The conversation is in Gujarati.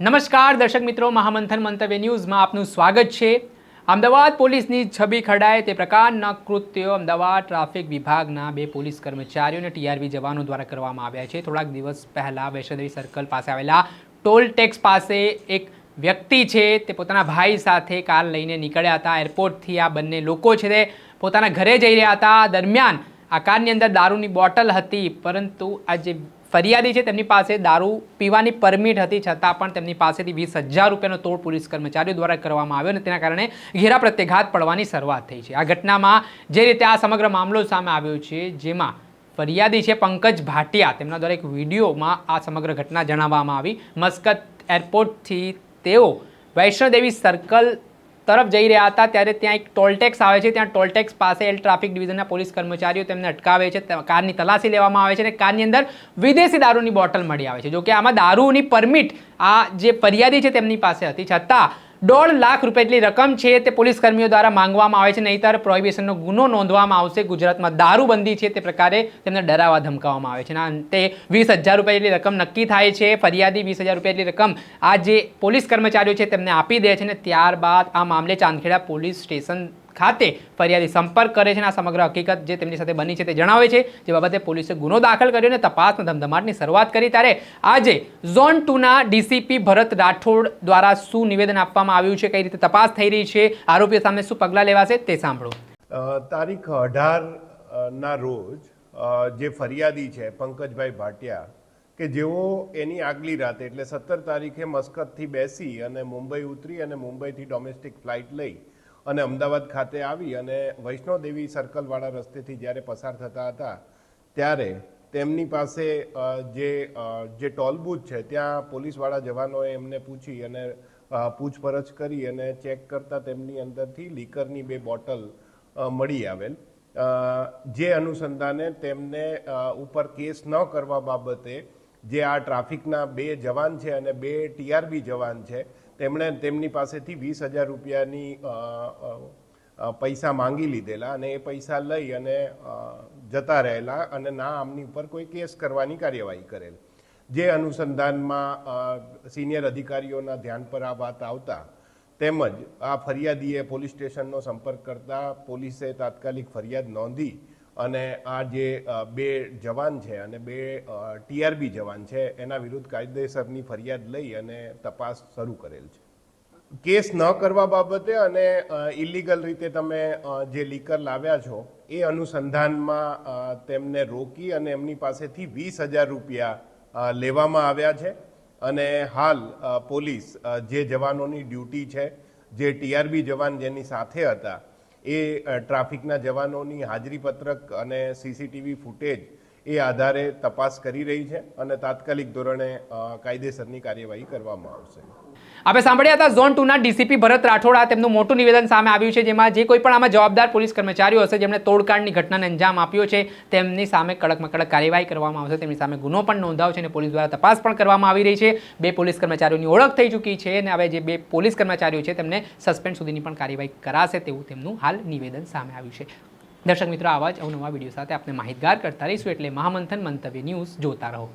નમસ્કાર દર્શક મિત્રો, મહામંથન મંતવ્ય ન્યૂઝમાં આપનું સ્વાગત છે. અમદાવાદ પોલીસની છબી ખડાય તે પ્રકારના કૃત્યો અમદાવાદ ટ્રાફિક વિભાગના બે પોલીસ કર્મચારીઓ અને ટીઆરબી જવાનો દ્વારા કરવામાં આવ્યા છે. થોડાક દિવસ પહેલા વૈષ્ણવી સર્કલ પાસે આવેલા ટોલ ટેક્સ પાસે એક વ્યક્તિ છે, તે પોતાના ભાઈ સાથે કાર લઈને નીકળ્યા હતા. એરપોર્ટથી આ બંને લોકો છે તે પોતાના ઘરે જઈ રહ્યા હતા. દરમિયાન આ કારની અંદર દારૂની બોટલ હતી, પરંતુ આ જે ફરિયાદી છે, તેમની પાસે દારૂ પીવાની પરમિટ હતી, છતાં પણ તેમની પાસેથી વીસ હજાર રૂપિયાનો તોડ પોલીસ કર્મચારીઓ દ્વારા કરવામાં આવ્યો અને તેના કારણે ઘેરા પ્રત્યાઘાત પડવાની શરૂઆત થઈ છે. આ ઘટનામાં જે રીતે આ સમગ્ર મામલો સામે આવ્યો છે, જેમાં ફરિયાદી છે, પંકજ ભાટિયા. તેમના દ્વારા એક વિડીયોમાં આ સમગ્ર ઘટના જણાવવામાં આવી. મસ્કત એરપોર્ટથી તેઓ વૈષ્ણોદેવી સર્કલ તરફ જઈ રહ્યા હતા, ત્યારે ત્યાં એક ટોલટેક્સ આવે છે. ત્યાં ટોલટેક્સ પાસે એલ ટ્રાફિક ડિવિઝનના પોલીસ કર્મચારીઓ તેમને અટકાવે છે. કારની તલાશી લેવામાં આવે છે અને કારની અંદર વિદેશી દારૂની બોટલ મળી આવે છે. જોકે આમાં દારૂની પરમિટ આ જે ફરિયાદી છે તેમની પાસે હતી. છતાં દોઢ લાખ રૂપિયા જેટલી રકમ છે તે પોલીસ કર્મીઓ દ્વારા માંગવામાં આવે છે, નહીંતર પ્રોહિબિશનનો ગુનો નોંધવામાં આવશે. ગુજરાતમાં દારૂબંધી છે તે પ્રકારે તેમને ડરાવવા ધમકાવવામાં આવે છે. અને અંતે વીસ હજાર રૂપિયા જેટલી રકમ નક્કી થાય છે, ફરિયાદી વીસ હજાર રૂપિયા જેટલી રકમ આ જે પોલીસ કર્મચારીઓ છે તેમને આપી દે છે અને ત્યારબાદ આ મામલે ચાંદખેડા પોલીસ સ્ટેશન ખાતે ફરિયાદી સંપર્ક કરે છે અને આ સમગ્ર હકીકત જે તેમની સાથે બની છે તે જણાવે છે. જે બાબતે પોલીસે ગુનો દાખલ કર્યો અને તપાસના ધમધમાટની શરૂઆત કરી. ત્યારે આજે ઝોન ટુના ડીસીપી ભરત રાઠોડ દ્વારા શું નિવેદન આપવામાં આવ્યું છે, કઈ રીતે તપાસ થઈ રહી છે, આરોપીઓ સામે શું પગલાં લેવાશે તે સાંભળો. તારીખ અઢાર ના રોજ જે ફરિયાદી છે, પંકજભાઈ ભાટિયા, કે જેઓ એની આગલી રાતે, એટલે સત્તર તારીખે મસ્કતથી બેસી અને મુંબઈ ઉતરી અને મુંબઈથી ડોમેસ્ટિક ફ્લાઇટ લઈ અને અમદાવાદ ખાતે આવી અને વૈષ્ણોદેવી સર્કલવાળા રસ્તેથી જ્યારે પસાર થતા હતા, ત્યારે તેમની પાસે જે જે ટોલ બૂથ છે, ત્યાં પોલીસવાળા જવાનોએ એમને પૂછી અને પૂછપરછ કરી અને ચેક કરતા તેમની અંદરથી લીકરની બે બોટલ મળી આવેલ. જે અનુસંધાને તેમને ઉપર કેસ ન કરવા બાબતે જે આ ટ્રાફિકના બે જવાન છે અને બે ટીઆરબી જવાન છે, તેમણે તેમની પાસેથી વીસ હજાર રૂપિયાની પૈસા માંગી લીધેલા અને એ પૈસા લઈ અને જતા રહેલા અને ના આમની ઉપર કોઈ કેસ કરવાની કાર્યવાહી કરેલ. જે અનુસંધાનમાં સિનિયર અધિકારીઓના ધ્યાન પર આ વાત આવતા, તેમજ આ ફરિયાદીએ પોલીસ સ્ટેશનનો સંપર્ક કરતા પોલીસે તાત્કાલિક ફરિયાદ નોંધી અને આ જે બે જવાન છે અને બે ટીઆરબી જવાન છે, એના વિરુદ્ધ કાયદેસરની ફરિયાદ લઈ અને તપાસ શરૂ કરેલ છે. કેસ ન કરવા બાબતે અને ઇલીગલ રીતે તમે જે લીકર લાવ્યા છો, એ અનુસંધાનમાં તેમને રોકી અને એમની પાસેથી વીસ હજાર રૂપિયા લેવામાં આવ્યા છે. અને હાલ પોલીસ જે જવાનોની ડ્યુટી છે, જે ટીઆરબી જવાન જેની સાથે હતા એ ટ્રાફિકના જવાનોની હાજરી પત્રક અને સીસીટીવી ફૂટેજ એ આધારે તપાસ કરી રહી છે અને તાત્કાલિક ધોરણે કાયદેસરની કાર્યવાહી કરવામાં આવશે. આપણે સાંભળ્યા હતા, ઝોન ટુના ડીસીપી ભરત રાઠોડ તેમનું મોટું નિવેદન સામે આવ્યું છે, જેમાં જે કોઈ પણ આમાં જવાબદાર પોલીસ કર્મચારીઓ હશે, જેમણે તોડકાંડની ઘટનાને અંજામ આપ્યો છે, તેમની સામે કડકમાં કડક કાર્યવાહી કરવામાં આવશે, તેમની સામે ગુનો પણ નોંધાવ છે અને પોલીસ દ્વારા તપાસ પણ કરવામાં આવી રહી છે. બે પોલીસ કર્મચારીઓની ઓળખ થઈ ચૂકી છે અને હવે જે બે પોલીસ કર્મચારીઓ છે, તેમને સસ્પેન્ડ સુધીની પણ કાર્યવાહી કરાશે તેવું તેમનું હાલ નિવેદન સામે આવ્યું છે. દર્શક મિત્રો, આવા જ અવનવા વીડિયો સાથે આપણે માહિતગાર કરતા રહીશું. એટલે મહામંથન મંતવ્ય ન્યૂઝ જોતા રહો.